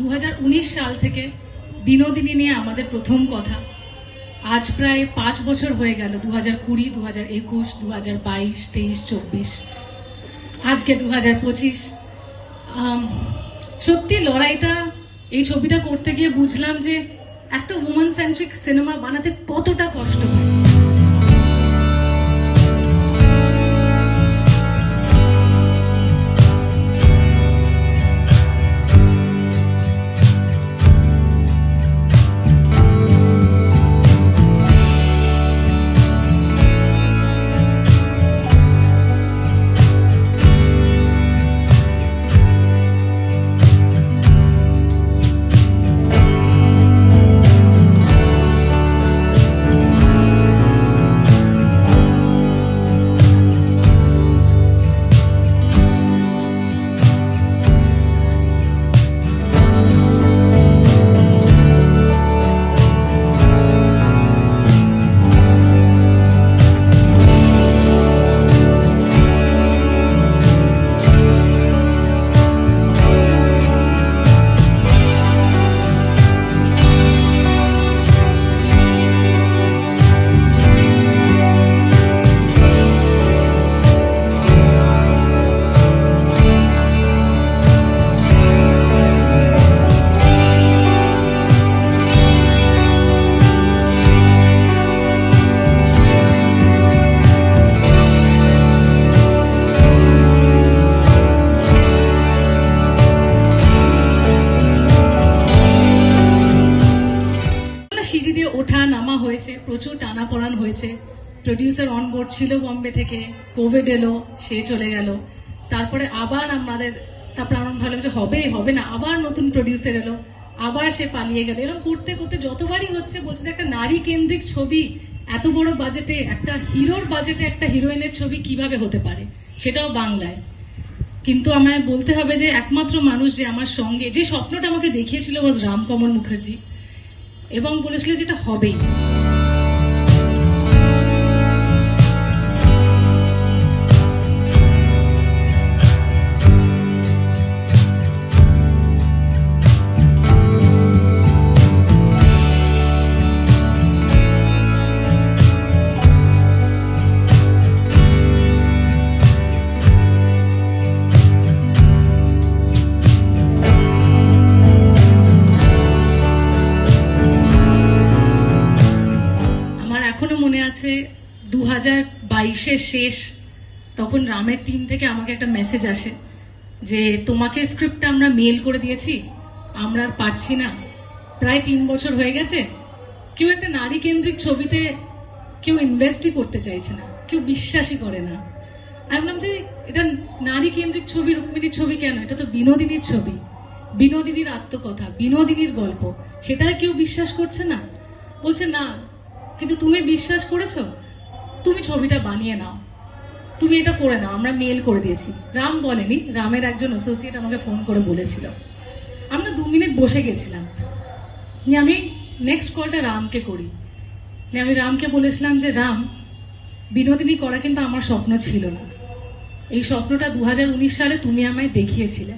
দু হাজার উনিশ সাল থেকে বিনোদিনী নিয়ে আমাদের প্রথম কথা। আজ প্রায় পাঁচ বছর হয়ে গেল দু হাজার কুড়ি দু হাজার একুশ দু হাজার বাইশ, তেইশ, চব্বিশ। আজকে দু হাজার পঁচিশ সত্যি লড়াইটা, এই ছবিটা করতে গিয়ে বুঝলাম যে একটা উমেন সেন্ট্রিক সিনেমা বানাতে কতটা কষ্ট হয়। নামা হয়েছে, প্রচুর টানাপোড়ান হয়েছে। প্রডিউসার অনবোর্ড ছিল বম্বে থেকে কোভিড এলো, সে চলে গেল। তারপরে আবার আমাদের, তারপর আমরা ভাবলাম যে হবে হবে না, আবার নতুন প্রডিউসার এলো, আবার সে পালিয়ে গেল। এরকম করতে করতে যতবারই হচ্ছে, বলছে যে একটা নারী কেন্দ্রিক ছবি, এত বড় বাজেটে একটা হিরোর বাজেটে একটা হিরোইনের ছবি কীভাবে হতে পারে? সেটাও বাংলায়। কিন্তু আমায় বলতে হবে যে একমাত্র মানুষ যে আমার সঙ্গে, যে স্বপ্নটা আমাকে দেখিয়েছিল ওয়াজ রামকমল মুখার্জি এবং বলেছিল যেটা হবেই আছে দু হাজার বাইশের শেষ, তখন রামের টিম থেকে আমাকে একটা মেসেজ আসে যে, তোমাকে স্ক্রিপ্টটা আমরা মেল করে দিয়েছি, আমরা আর পারছি না। প্রায় তিন বছর হয়ে গেছে, কেউ একটা নারী কেন্দ্রিক ছবিতে কেউ ইনভেস্টই করতে চাইছে না, কেউ বিশ্বাসই করে না। আমি বললাম যে, এটা নারী কেন্দ্রিক ছবি, রুক্মিণীর ছবি কেন? এটা তো বিনোদিনীর ছবি। বিনোদিনীর আত্মকথা, বিনোদিনীর গল্প, সেটা কেউ বিশ্বাস করছে না? বলছে, না কিন্তু তুমি বিশ্বাস করেছ? তুমি ছবিটা বানিয়ে নাও। তুমি এটা করে নাও। আমরা মেল করে দিয়েছি। রাম বলেনি, রামের একজন অ্যাসোসিয়েট আমাকে ফোন করে বলেছিল। আমরা দু মিনিট বসে গেছিলাম। নিয়ে আমি নেক্সট কলটা রামকে করি। নিয়ে আমি রামকে বলেছিলাম যে, রাম, বিনোদিনী করা কিন্তু আমার স্বপ্ন ছিল না। এই স্বপ্নটা দু হাজার উনিশ সালে তুমি আমায় দেখিয়েছিলে।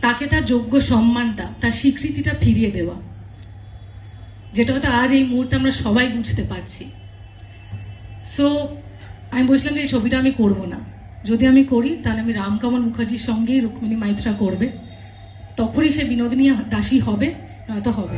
তাকে তার যোগ্য সম্মানটা, তার স্বীকৃতিটা ফিরিয়ে দেওয়া। যেটা হয়তো আজ এই মুহূর্তে আমরা সবাই বুঝতে পারছি। সো আমি বুঝলাম যে এই ছবিটা আমি করব না। যদি আমি করি, তাহলে আমি রামকামল মুখার্জির সঙ্গেই রুক্মিণী মাইত্রা করবে। তখনই সে বিনোদিনী দাসী হবে, নয়তো হবে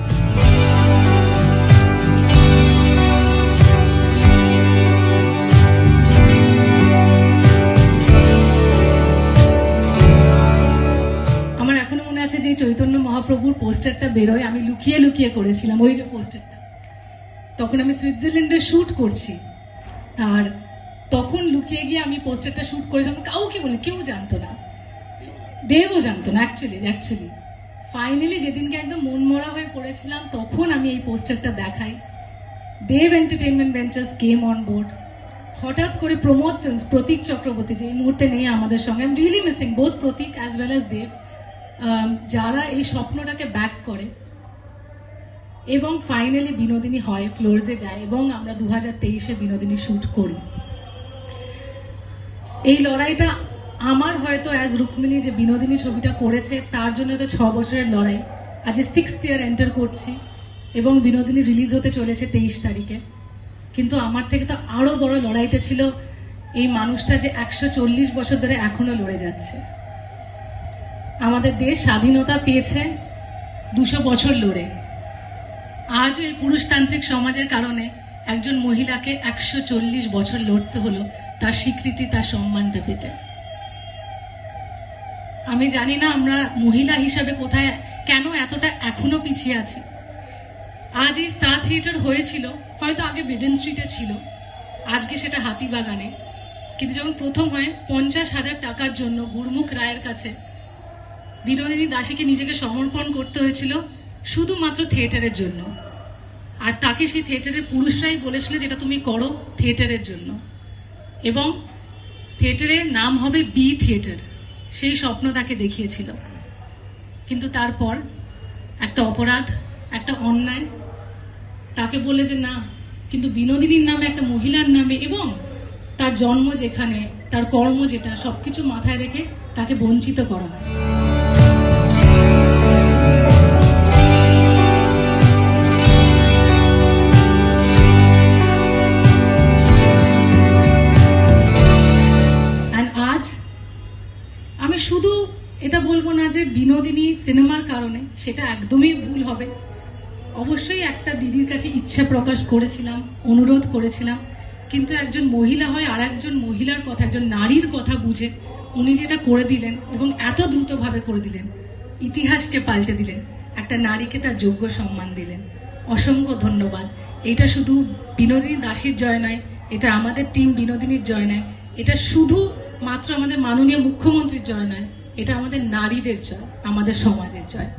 পোস্টারটা বেরোয়, আমি লুকিয়ে লুকিয়ে করেছিলাম, ওই যে পোস্টারটা। তখন আমি সুইজারল্যান্ডে শুট করছি। আর তখন লুকিয়ে গিয়ে আমি পোস্টারটা শুট করেছিলাম, কাউকে বলি, কেউ জানতো না। দেবও জানতো না অ্যাকচুয়ালি অ্যাকচুয়ালি ফাইনালি যেদিনকে একদম মন মরা হয়ে পড়েছিলাম, তখন আমি এই পোস্টারটা দেখাই। Dev entertainment ventures came on board হঠাৎ করে প্রমোদ ফিল্মস প্রতীক চক্রবর্তী, যে এই মুহূর্তে নেই আমাদের সঙ্গে I really missing both Prateek as well as Dev যারা এই স্বপ্নটাকে ব্যাক করে এবং ফাইনালি বিনোদিনী হয় ফ্লোরসে যায় এবং আমরা দু হাজার তেইশে বিনোদিনী শ্যুট করি। এই লড়াইটা আমার হয়তো অ্যাজ রুক্মিণী যে বিনোদিনী ছবিটা করেছে, তার জন্য তো ছ বছরের লড়াই। আজ সিক্স ইয়ার এন্টার করছি এবং বিনোদিনী রিলিজ হতে চলেছে তেইশ তারিখে। কিন্তু আমার থেকে তো আরও বড় লড়াইটা ছিল, এই মানুষটা যে একশো চল্লিশ বছর ধরে এখনও লড়ে যাচ্ছে। আমাদের দেশ স্বাধীনতা পেয়েছে দুশো বছর লড়ে। আজ এই পুরুষতান্ত্রিক সমাজের কারণে একজন মহিলাকে একশো চল্লিশ বছর লড়তে হলো তার স্বীকৃতি, তার সম্মানটা পেতে। আমি জানি না আমরা মহিলা হিসাবে কোথায়, কেন এতটা এখনও পিছিয়ে আছি। আজ এই স্টার থিয়েটার হয়েছিল, হয়তো আগে বেডেন স্ট্রিটে ছিল, আজকে সেটা হাতিবাগানে। কিন্তু যখন প্রথম হয় পঞ্চাশ হাজার টাকার জন্য গুরমুখ রায়ের কাছে বিনোদিনী দাসীকে নিজেকে সমর্পণ করতে হয়েছিল শুধুমাত্র থিয়েটারের জন্য। আর তাকে সেই থিয়েটারের পুরুষরাই বলেছিল যেটা তুমি করো থিয়েটারের জন্য। এবং থিয়েটারের নাম হবে বি থিয়েটার, সেই স্বপ্ন তাকে দেখিয়েছিল। কিন্তু তারপর একটা অপরাধ, একটা অন্যায়, তাকে বলে যে না, কিন্তু বিনোদিনীর নামে একটা মহিলার নামে এবং তার জন্ম যেখানে, তার কর্ম যেটা, সবকিছু মাথায় রেখে তাকে বঞ্চিত করা হয়। সেটা একদমই ভুল হবে। অবশ্যই একটা দিদির কাছে ইচ্ছা প্রকাশ করেছিলাম, অনুরোধ করেছিলাম, কিন্তু একজন মহিলা হয় আর একজন মহিলার কথা, একজন নারীর কথা বুঝে উনি যেটা করে দিলেন এবং এত দ্রুতভাবে করে দিলেন, ইতিহাসকে পাল্টে দিলেন, একটা নারীকে তার যোগ্য সম্মান দিলেন। অসংখ্য ধন্যবাদ। এটা শুধু বিনোদিনী দাসীর জয় নয়, এটা আমাদের টিম বিনোদিনীর জয় নয়, এটা শুধু মাত্র আমাদের মাননীয় মুখ্যমন্ত্রীর জয় নয়। এটা আমাদের নারীদের চয় আমাদের সমাজের জয়